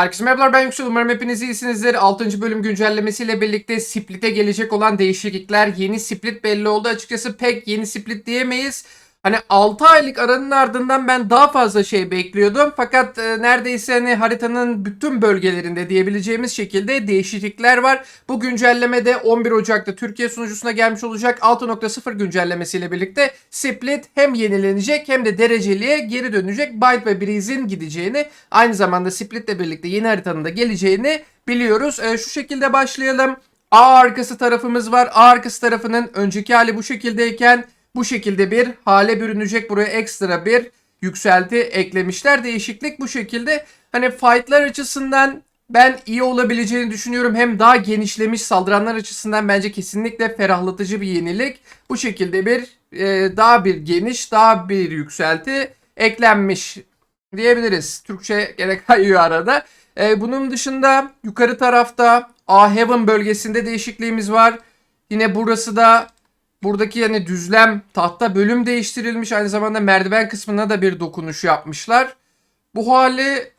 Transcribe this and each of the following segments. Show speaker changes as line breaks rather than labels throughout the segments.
Herkese merhabalar ben Yüksel umarım hepiniz iyisinizdir. 6. bölüm güncellemesiyle birlikte Split'e gelecek olan değişiklikler yeni Split belli oldu. Açıkçası pek yeni Split diyemeyiz. Hani 6 aylık aranın ardından ben daha fazla şey bekliyordum. Fakat e, neredeyse hani haritanın bütün bölgelerinde diyebileceğimiz şekilde değişiklikler var. Bu güncelleme de 11 Ocak'ta Türkiye sunucusuna gelmiş olacak 6.0 güncellemesiyle birlikte Split hem yenilenecek hem de dereceliğe geri dönecek. Byte ve Breeze'in gideceğini aynı zamanda Split'le birlikte yeni haritanın da geleceğini biliyoruz. E, şu şekilde başlayalım. A arkası tarafımız var. A arkası tarafının önceki hali bu şekildeyken bu şekilde bir hale bürünecek. Buraya ekstra bir yükselti eklemişler. Değişiklik bu şekilde. Hani fightlar açısından ben iyi olabileceğini düşünüyorum. Hem daha genişlemiş saldıranlar açısından bence kesinlikle ferahlatıcı bir yenilik. Bu şekilde bir e, daha bir geniş, daha bir yükselti eklenmiş diyebiliriz. Türkçe gene kayıyor arada. E, bunun dışında yukarı tarafta A Heaven bölgesinde değişikliğimiz var. Yine burası da buradaki yani düzlem tahta bölüm değiştirilmiş. Aynı zamanda merdiven kısmına da bir dokunuş yapmışlar. Bu hali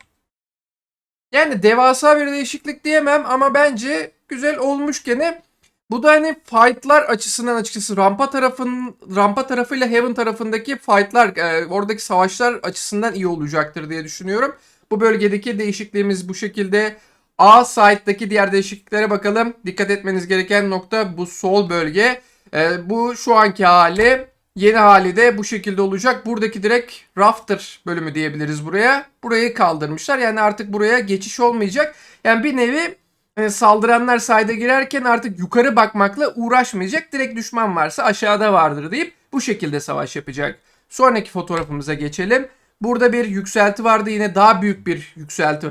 yani devasa bir değişiklik diyemem ama bence güzel olmuş gene. Bu da hani fightlar açısından açıkçası rampa tarafın rampa tarafıyla Heaven tarafındaki fightlar e, oradaki savaşlar açısından iyi olacaktır diye düşünüyorum. Bu bölgedeki değişikliğimiz bu şekilde. A site'daki diğer değişikliklere bakalım. Dikkat etmeniz gereken nokta bu sol bölge. E, bu şu anki hali. Yeni hali de bu şekilde olacak. Buradaki direkt rafter bölümü diyebiliriz buraya. Burayı kaldırmışlar. Yani artık buraya geçiş olmayacak. Yani bir nevi e, saldıranlar sayda girerken artık yukarı bakmakla uğraşmayacak. Direkt düşman varsa aşağıda vardır deyip bu şekilde savaş yapacak. Sonraki fotoğrafımıza geçelim. Burada bir yükselti vardı. Yine daha büyük bir yükselti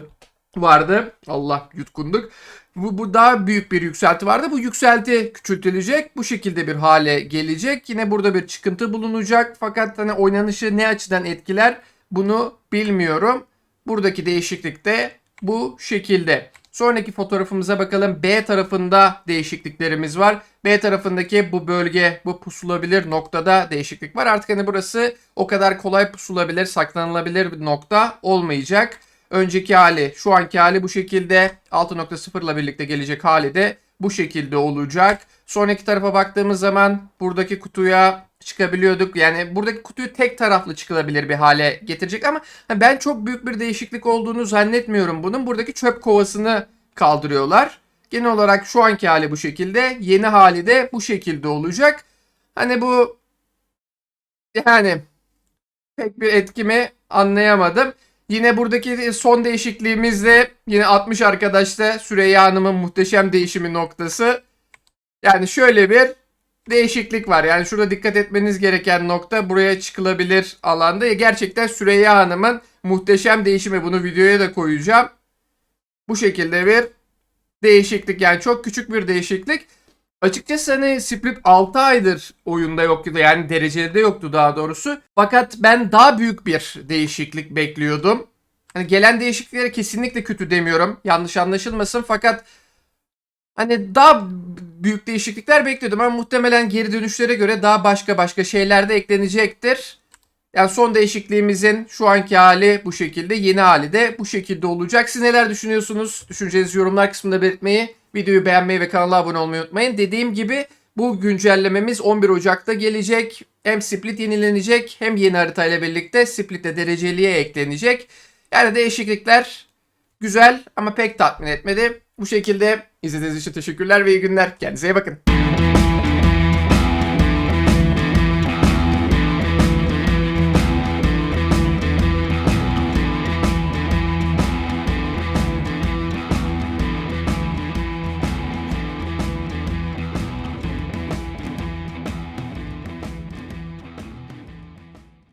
vardı. Allah yutkunduk. Bu, bu daha büyük bir yükselti vardı. Bu yükselti küçültülecek. Bu şekilde bir hale gelecek. Yine burada bir çıkıntı bulunacak. Fakat hani oynanışı ne açıdan etkiler bunu bilmiyorum. Buradaki değişiklik de bu şekilde. Sonraki fotoğrafımıza bakalım. B tarafında değişikliklerimiz var. B tarafındaki bu bölge, bu pusulabilir noktada değişiklik var. Artık hani burası o kadar kolay pusulabilir, saklanılabilir bir nokta olmayacak. Önceki hali, şu anki hali bu şekilde 6.0 ile birlikte gelecek hali de bu şekilde olacak. Sonraki tarafa baktığımız zaman buradaki kutuya çıkabiliyorduk. Yani buradaki kutuyu tek taraflı çıkılabilir bir hale getirecek ama ben çok büyük bir değişiklik olduğunu zannetmiyorum bunun. Buradaki çöp kovasını kaldırıyorlar. Genel olarak şu anki hali bu şekilde. Yeni hali de bu şekilde olacak. Hani bu yani pek bir etkimi anlayamadım. Yine buradaki son değişikliğimiz de yine 60 arkadaşta Süreyya Hanım'ın muhteşem değişimi noktası. Yani şöyle bir değişiklik var. Yani şurada dikkat etmeniz gereken nokta buraya çıkılabilir alanda. Gerçekten Süreyya Hanım'ın muhteşem değişimi. Bunu videoya da koyacağım. Bu şekilde bir değişiklik. Yani çok küçük bir değişiklik. Açıkçası hani Split 6 aydır oyunda yoktu. Yani derecede yoktu daha doğrusu. Fakat ben daha büyük bir değişiklik bekliyordum. Hani gelen değişikliklere kesinlikle kötü demiyorum. Yanlış anlaşılmasın fakat hani daha büyük değişiklikler bekliyordum ama muhtemelen geri dönüşlere göre daha başka başka şeyler de eklenecektir. Yani son değişikliğimizin şu anki hali bu şekilde, yeni hali de bu şekilde olacak. Siz neler düşünüyorsunuz? Düşüncenizi yorumlar kısmında belirtmeyi, videoyu beğenmeyi ve kanala abone olmayı unutmayın. Dediğim gibi bu güncellememiz 11 Ocak'ta gelecek. Hem Split yenilenecek hem yeni haritayla birlikte Split'te dereceliğe eklenecek. Yani değişiklikler güzel ama pek tatmin etmedi. Bu şekilde izlediğiniz için teşekkürler ve iyi günler. Kendinize iyi bakın.